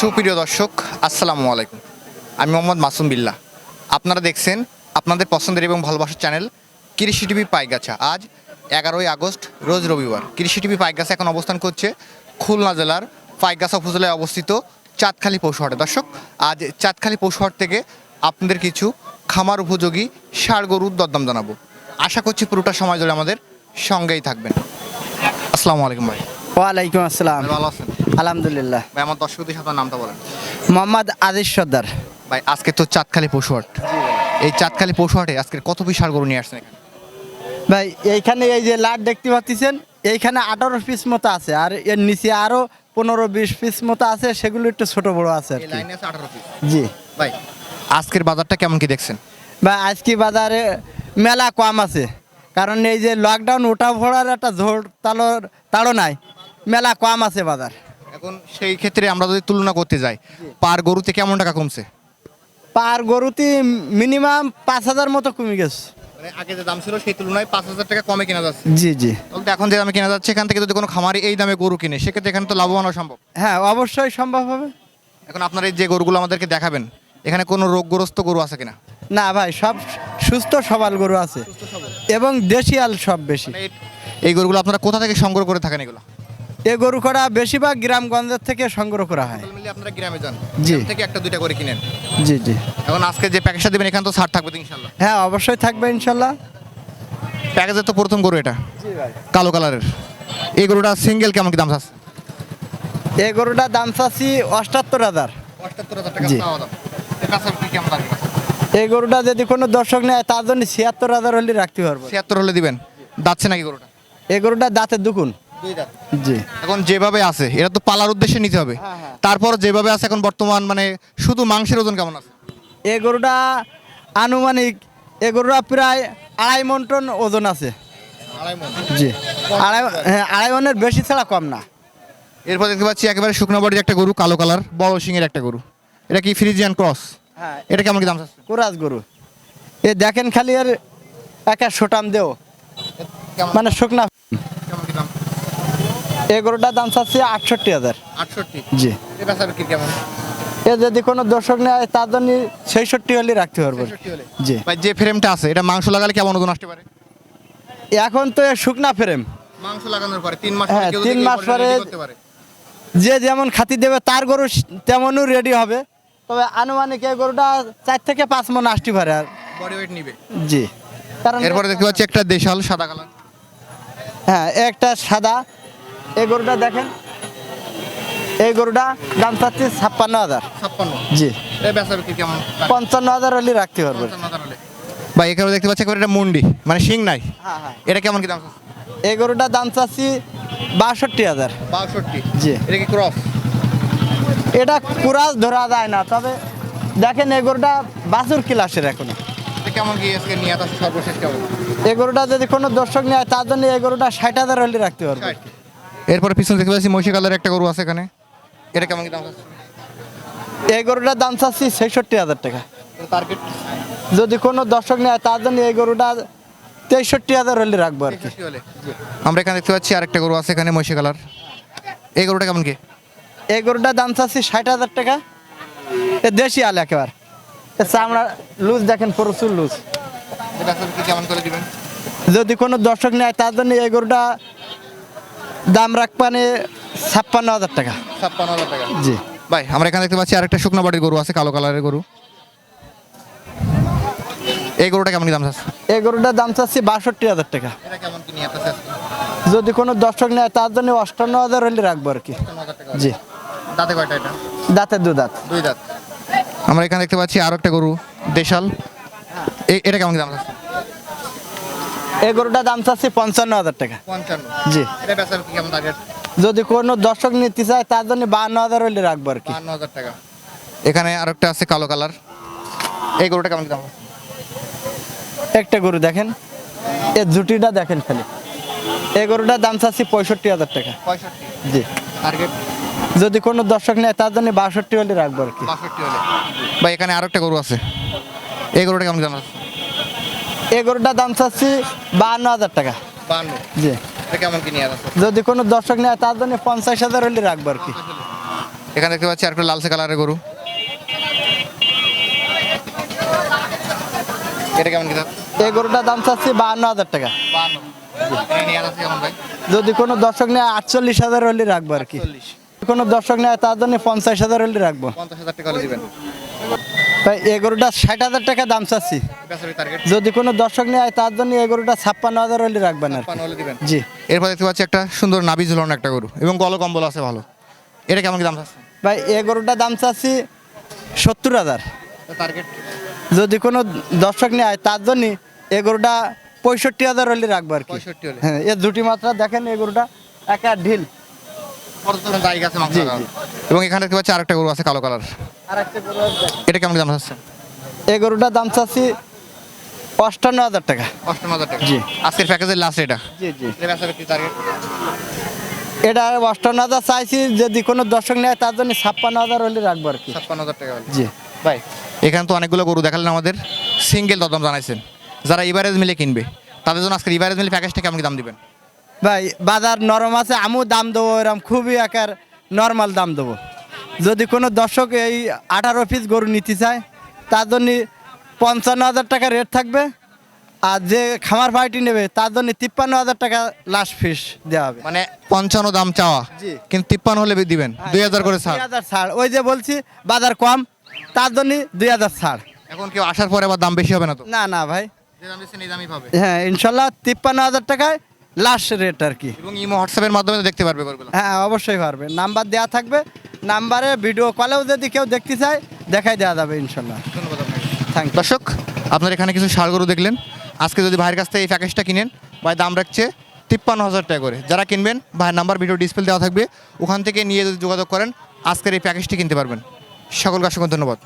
সুপ্রিয় দর্শক, আসসালামু আলাইকুম। আমি মোহাম্মদ মাসুম বিল্লাহ। আপনারা দেখছেন আপনাদের পছন্দের এবং ভালোবাসার চ্যানেল কৃষি টিভি পাইগাছা। আজ এগারোই আগস্ট, রোজ রবিবার। কৃষি টিভি পাইগাছা এখন অবস্থান করছে খুলনা জেলার পাইগাছা উপজেলায় অবস্থিত চাঁদখালি পশুহাটে দর্শক, আজ চাঁদখালি পশুহাট থেকে আপনাদের কিছু খামার উপযোগী ষাড় গরুর দরদাম জানাব। আশা করছি পুরোটা সময় ধরে আমাদের সঙ্গেই থাকবেন। আসসালামু আলাইকুম ভাই। ওয়ালাইকুম আসসালাম। ভালো আছেন? আলহামদুলিল্লাহ। ভাই আমার দর্শকদের সাথে নামটা বলেন। মোহাম্মদ আজিজ সর্দার। ভাই আজকে তো চাঁদখালি পশুহাট এই চাঁদখালি পশুহাটে আজকে কত পিস ষাড় গরু নিয়ে আসছেন এখানে? ভাই এইখানে এই যে লাট দেখতে পাচ্ছেন এইখানে আঠারো পিস মতো আছে আর এর নিচে আরও পনেরো বিশ পিস মতো আছে সেগুলো একটু ছোট বড় আছে আর কি। জি। ভাই আজকের বাজারটা কেমন কি দেখছেন? ভাই আজকে বাজারে মেলা কম আছে কারণ এই যে লকডাউন ওটা ভরার একটা ঝোড় তালোর তাড়ো নাই। মেলা কম আছে বাজার। এখন সেই ক্ষেত্রে আমরা যদি তুলনা করতে যাই পার গরুতে কেমন টাকা কমছে? পার গরুতে মিনিমাম পাঁচ হাজার মতো কমে গেছে। মানে আগে যে দাম ছিল সেই তুলনায় পাঁচ হাজার টাকা কমে কেনা যাচ্ছে। জি জি। বলতে এখন যে দামে কেনা যাচ্ছে এখান থেকে যদি কোনো খামারি এই দামে গরু কিনে সেক্ষেত্রে এখানে তো লাভবান হওয়া সম্ভব। হ্যাঁ অবশ্যই সম্ভব হবে। এখন আপনার এই যে গরুগুলো আমাদেরকে দেখাবেন এখানে কোনো রোগগ্রস্ত গরু আছে কিনা? না ভাই সব সুস্থ সবল গরু আছে। এবং দেশিয়াল সব বেশি। মানে এই গরুগুলো আপনারা কোথা থেকে সংগ্রহ করে থাকেন এগুলো? এ গরু করা বেশিরভাগ গ্রামগঞ্জের থেকে সংগ্রহ করা হয়। আপনারা গ্রামে যান। জি। থেকে একটা দুইটা করে কিনেন। জি জি। এখন আজকে যে প্যাকেজটা দেবেন এখানে তো ছাড় থাকবে ইনশাল্লাহ হ্যাঁ অবশ্যই থাকবে ইনশাল্লাহ প্যাকেজের তো প্রথম গরু এটা। জি ভাই। কালো কালারের। এই গরুটা সিঙ্গেল কেমন কি দাম আছে এই গরুটার দাম চাচ্ছি অষ্টাত্তর হাজার। অষ্টাত্তর হাজার কি কেমন দাম? এই গরুটা যদি কোনো দর্শক নেয় তার জন্য ছিয়াত্তর হাজার হলে রাখতে পারব। ছিয়াত্তর হলে দিবেন। দাচ্ছে নাকি গরুটা? এই গরুটা দাঁতের দুকুন। জি। এখন যেভাবে আছে এটা তো পালার উদ্দেশ্যে নিতে হবে। হ্যাঁ, হ্যাঁ। তারপর যেভাবে আছে এখন বর্তমান মানে শুধু মাংসের ওজন কেমন আছে? এই গরুটা আনুমানিক এই গরুটা প্রায় আড়াই মন টন ওজন আছে। জি। আড়াই হ্যাঁ আড়াই মনের বেশি ছাড়া কম না। এরপর দেখতে পাচ্ছি একেবারে শুকনো বাড়ির একটা গরু কালো কালার বড় সিংয়ের একটা গরু। এটা কি ফ্রিজিয়ান ক্রস? হ্যাঁ। এটা কেমন কি দাম আছে গরু। এ দেখেন খালি এর একা সোটাম দেও। মানে শুকনা। এই গরুটার দাম চাচ্ছি আটষট্টি হাজার। আটষট্টি? জি। এ কেমন? এ যদি কোনো দর্শক নেয় তার জন্য ছেষট্টি হলে রাখতে পারব 66 জি। ভাই যে ফ্রেমটা আছে এটা মাংস লাগালে কেমন ওজন আসতে পারে? এখন তো শুকনা ফ্রেম মাংস লাগানোর পরে তিন মাস হ্যাঁ, তিন মাস পরে-। যে যেমন খাতি দেবে তার গরু তেমনও রেডি হবে। তবে আনুমানিক এই গরুটা চার থেকে পাঁচ মন আসতে পারে আর। বডি ওয়েট নিবে? জি। কারণ এরপরে দেখতে পাচ্ছি একটা দেশাল সাদা কালার হ্যাঁ একটা সাদা। এই গরুটা দেখেন। এই গরুটা দাম চাচ্ছি ছাপ্পান্ন হাজার। জি। পঞ্চান্ন হাজার হলে রাখতে পারব ভাই এখানে দেখতে পাচ্ছি এটা মুন্ডি মানে শিং নাই। হ্যাঁ হ্যাঁ। এটা কেমন কি দাম এই গরুটার দাম চাচ্ছি বাষট্টি হাজার। বাষট্টি। জি। এটা কি ক্রস? এটা কুরাজ ধরা যায় না তবে দেখেন এই গরুটা বাছুর ক্লাসের এখনও। এটা কেমন কি আজকে নিয়ে সর্বশেষ কেমন? এই গরুটা যদি কোনো দর্শক নেয় তার জন্য এই গরুটা ষাট হাজার হলে রাখতে পারব। এরপরে পিছনে দেখতে পাচ্ছি মহিষী কালার একটা গরু আছে এখানে। এটা কেমন দাম আছে এই গরুটার দাম চাচ্ছি ছেষট্টি হাজার টাকা। টার্গেট যদি কোনো দর্শক নেয় তার জন্য এই গরুটা তেষট্টি হাজার হলে রাখব আর কি। আমরা এখানে দেখতে পাচ্ছি আরেকটা গরু আছে এখানে মহিষী কালার। এই গরুটা কেমন কি? এই গরুটার দাম চাচ্ছি ষাট হাজার টাকা। এ দেশি আল একেবারে। চামড়া লুজ দেখেন প্রচুর লুজ। কেমন করে দিবেন? যদি কোনো দর্শক নেয় তার জন্য এই গরুটা দাম রাখবানে ছাপ্পান্ন হাজার টাকা। ছাপ্পান্ন হাজার টাকা। জি। ভাই আমরা এখানে দেখতে পাচ্ছি আরেকটা শুকনো বাড়ির গরু আছে কালো কালারের গরু। এই গরুটা কেমন দাম চাচ্ছে? এই গরুটার দাম চাচ্ছি বাষট্টি হাজার টাকা। যদি কোনো দর্শক নেয় তার জন্য অষ্টান্ন হাজার হলে রাখব আর কি। জি। দাঁতে কয়টা এটা? দাঁতের দু দাঁত। দুই দাঁত। আমরা এখানে দেখতে পাচ্ছি আরও একটা গরু দেশাল। এটা কেমন দাম আছে এই গরুটার দাম চাচ্ছি পঞ্চান্ন হাজার টাকা। পঞ্চান্ন। জি। এটা বেচার কি কেমন টার্গেট যদি কোনো দর্শক নিতে চায় তার জন্য বাহান্ন হাজার হলে রাখব আর কি। বাহান্ন হাজার টাকা। এখানে আরেকটা আছে কালো কালার। এই গরুটা কেমন দাম? একটা গরু দেখেন। এর জুটিটা দেখেন খালি। এই গরুটার দাম চাচ্ছি পঁয়ষট্টি হাজার টাকা। পঁয়ষট্টি। জি। টার্গেট যদি কোনো দর্শক নেয় তার জন্য বাষট্টি হলে রাখব আর কি। বাষট্টি হলে ভাই এখানে আরেকটা গরু আছে। এই গরুটা কেমন দাম আছে এই গরুটার দাম চাচ্ছি বাহান্ন হাজার টাকা। বাহান্ন। জি। কেমন যদি কোনো দর্শক নেয় তার জন্য পঞ্চাশ হাজার হলে রাখব আর কি। এখানে দেখতে পাচ্ছি আরেকটা লালসে কালারের গরু। এটা কেমন কি এই গরুটার দাম চাচ্ছি বাহান্ন হাজার টাকা। যদি কোনো দর্শক নেয় আটচল্লিশ হাজার হলে রাখব আর কি। কোনো দর্শক নেয় তার জন্য পঞ্চাশ হাজার হলে রাখব। পঞ্চাশ হাজার টাকা দিবেন। তাই এই গরুটা ষাট হাজার টাকা দাম চাচ্ছি। যদি কোনো দর্শক নেয় তার জন্য এই গরুটা ছাপ্পান্ন হাজার হলে রাখবেন আর জি। এরপর দেখতে পাচ্ছি একটা সুন্দর নাবি ঝুলানো একটা গরু এবং গল কম্বল আছে ভালো। এটা কেমন কি দাম আছে ভাই এই গরুটার দাম চাচ্ছি সত্তর হাজার। টার্গেট যদি কোনো দর্শক নেয় তার জন্য এই গরুটা পঁয়ষট্টি হাজার হলে রাখব আর কি। হ্যাঁ এর দুটি মাত্রা দেখেন এই গরুটা একা ঢিল। এবং এখানে দেখতে পাচ্ছি আরেকটা গরু আছে কালো কালার। এটা কেমন দাম আছে এই গরুটার দাম চাচ্ছি অষ্টান্ন হাজার টাকা। অষ্টম হাজার টাকা। জি। আজকের প্যাকেজের লাস্ট এটা? জি জি। এটা অষ্টান্ন হাজার চাইছি যদি কোনো দর্শক নেয় তার জন্য ছাপ্পান্ন হাজার হলে রাখব আর কি। ছাপ্পান্ন হাজার টাকা জি। ভাই এখানে তো অনেকগুলো গরু দেখালেন আমাদের। সিঙ্গেল দরদাম জানাইছেন। যারা ইভারেজ মিলে কিনবে তাদের জন্য আজকে ইভারেজ মিলে প্যাকেজটা কেমন দাম দিবেন? ভাই বাজার নরম আছে আমিও দাম দেবো এরকম খুবই একার নর্মাল দাম দেবো। যদি কোনো দর্শক এই আঠারো পিস গরু নিতে চায় তার জন্য পঞ্চান্ন হাজার টাকা রেট থাকবে। আর যে খামার পার্টি নেবে তার জন্য তিপ্পান্ন হাজার টাকা লাস্ট ফিস দেওয়া হবে। মানে পঞ্চান্ন দাম চাওয়া? কিন্তু তিপ্পান্ন হলে দিবেন? দুই হাজার করে ছাড়। হাজার ছাড়। ওই যে বলছি বাজার কম তার জন্য দুই হাজার ছাড়। এখন কেউ আসার পরে আবার দাম বেশি হবে না তো? না না ভাই। হ্যাঁ ইনশাল্লাহ তিপ্পান্ন হাজার টাকায় লাস্ট রেট আর কি। এবং ইমো হোয়াটসঅ্যাপের মাধ্যমে দেখতে পারবে হ্যাঁ অবশ্যই পারবে। নাম্বার দেওয়া থাকবে নাম্বারে ভিডিও কলেও যদি কেউ দেখতে চায় দেখাই দেওয়া যাবে ইনশাল্লাহ। ধন্যবাদ থ্যাংক ইউ দর্শক আপনার এখানে কিছু সারগরু গরু দেখলেন। আজকে যদি ভাইয়ের কাছ থেকে এই প্যাকেজটা কিনেন ভাই দাম রাখছে তিপ্পান্ন হাজার টাকা করে। যারা কিনবেন ভাইয়ের নাম্বার ভিডিও ডিসপ্লে দেওয়া থাকবে। ওখান থেকে নিয়ে যদি যোগাযোগ করেন আজকের এই প্যাকেজটি কিনতে পারবেন। সকলকে অসংখ্য ধন্যবাদ।